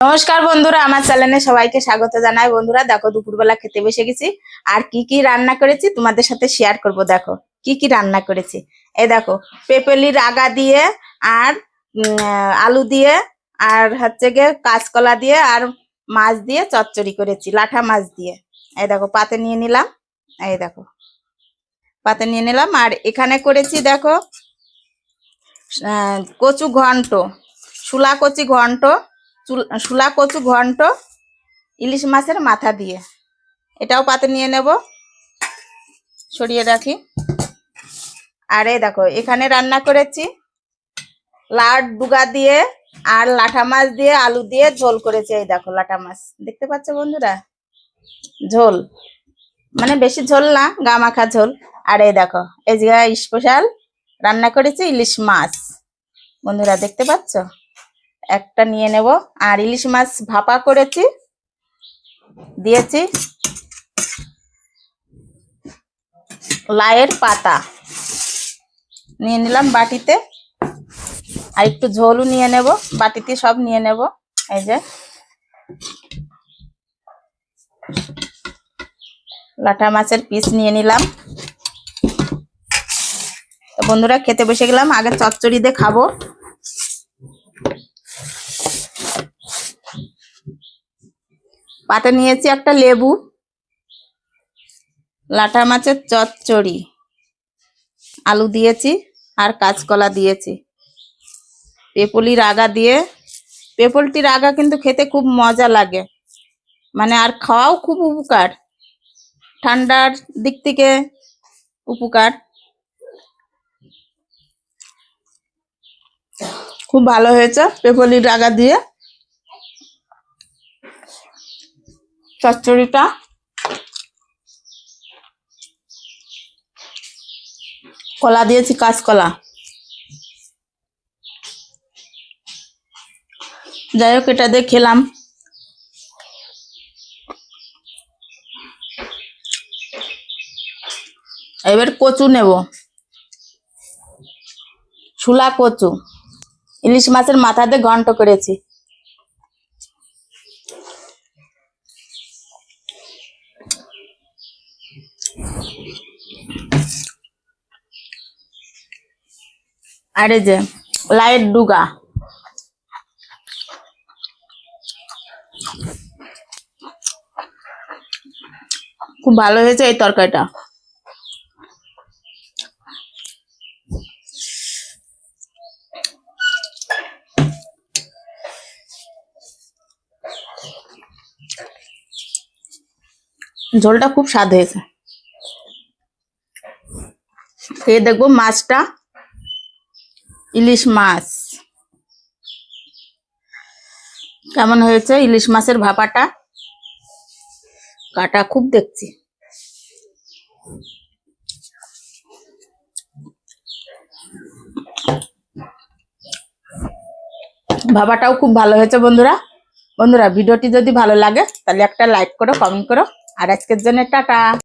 নমস্কার বন্ধুরা, আমার চ্যানেলে সবাইকে স্বাগত জানাই। বন্ধুরা, দেখো দুপুরবেলা খেতে বসে গেছি। আর কি কি রান্না করেছি তোমাদের সাথে শেয়ার করব, দেখো। কি কি রান্না করেছি? এই দেখো, পেপেলির আগা দিয়ে আর আলু দিয়ে আর হচ্ছে গিয়ে কাঁচকলা দিয়ে আর মাছ দিয়ে চচ্চড়ি করেছি, লাঠা মাছ দিয়ে। এই দেখো, পাতে নিয়ে নিলাম। এই দেখো, পাতে নিয়ে নিলাম। আর এখানে করেছি দেখো কচু ঘন্ট শুলা কচি ঘন্ট শুলা কচু ঘন্ট, ইলিশ মাছের মাথা দিয়ে। এটাও পাতে নিয়ে নেব। সরিয়ে রাখি। আর এই দেখো, এখানে রান্না করেছি। লাট ডুগা দিয়ে আর লাঠা মাছ দিয়ে, আলু দিয়ে ঝোল করেছি। এই দেখো, লাঠা মাছ। দেখতে পাচ্ছ বন্ধুরা? ঝোল। মানে বেশি ঝোল না গা মাখা ঝোল। আর এই দেখো, এই যে স্পেশাল রান্না করেছি ইলিশ মাছ। বন্ধুরা, দেখতে পাচ্ছ? একটা নিয়ে নেব। আর ইলিশ মাছ ভাপা করেছি। দিয়েছি লায়ের পাতা। নিয়ে নিলাম বাটিতে। আর একটু ঝোলও নিয়ে নেব। বাটিতে সব নিয়ে নেব। এই যে। লাটা মাছের পিস নিয়ে নিলাম। তো বন্ধুরা, খেতে বসে গেলাম। আগে চচ্চড়ি দিয়ে খাব। পাতে নিয়েছি একটা লেবু, লাটা মাছের চচ্চড়ি, আলু দিয়েছি আর কাঁচকলা দিয়েছি। পেপলির আগা দিয়ে পেপলটির আগা কিন্তু খেতে খুব মজা লাগে। মানে আর খাওয়াও খুব উপকার। ঠান্ডার দিক থেকে উপকার। খুব ভালো হয়েছে পেপলির আগা দিয়ে। চচ্চড়িটা। কলা দিয়েছি, কাঁচকলা। যাই হোক, এটা দিয়ে খেলাম। এবার কচু নেব। শুলা কচু। ইলিশ মাছের মাথা দিয়ে ঘন্ট করেছি। আর যে, লাইট ডুগা। খুব ভালো হয়েছে এই তরকারিটা। ঝোলটা খুব স্বাদ হয়েছে। খেয়ে দেখব মাছটা ইলিশ মাছ। কেমন হয়েছে ইলিশ মাছের ভাপাটা? কাটা খুব দেখছি। ভাবাটাও খুব ভালো হয়েছে বন্ধুরা। বন্ধুরা, ভিডিওটি যদি ভালো লাগে, তাহলে একটা লাইক করো কমেন্ট করো। আর আজকের জন্য টাটা।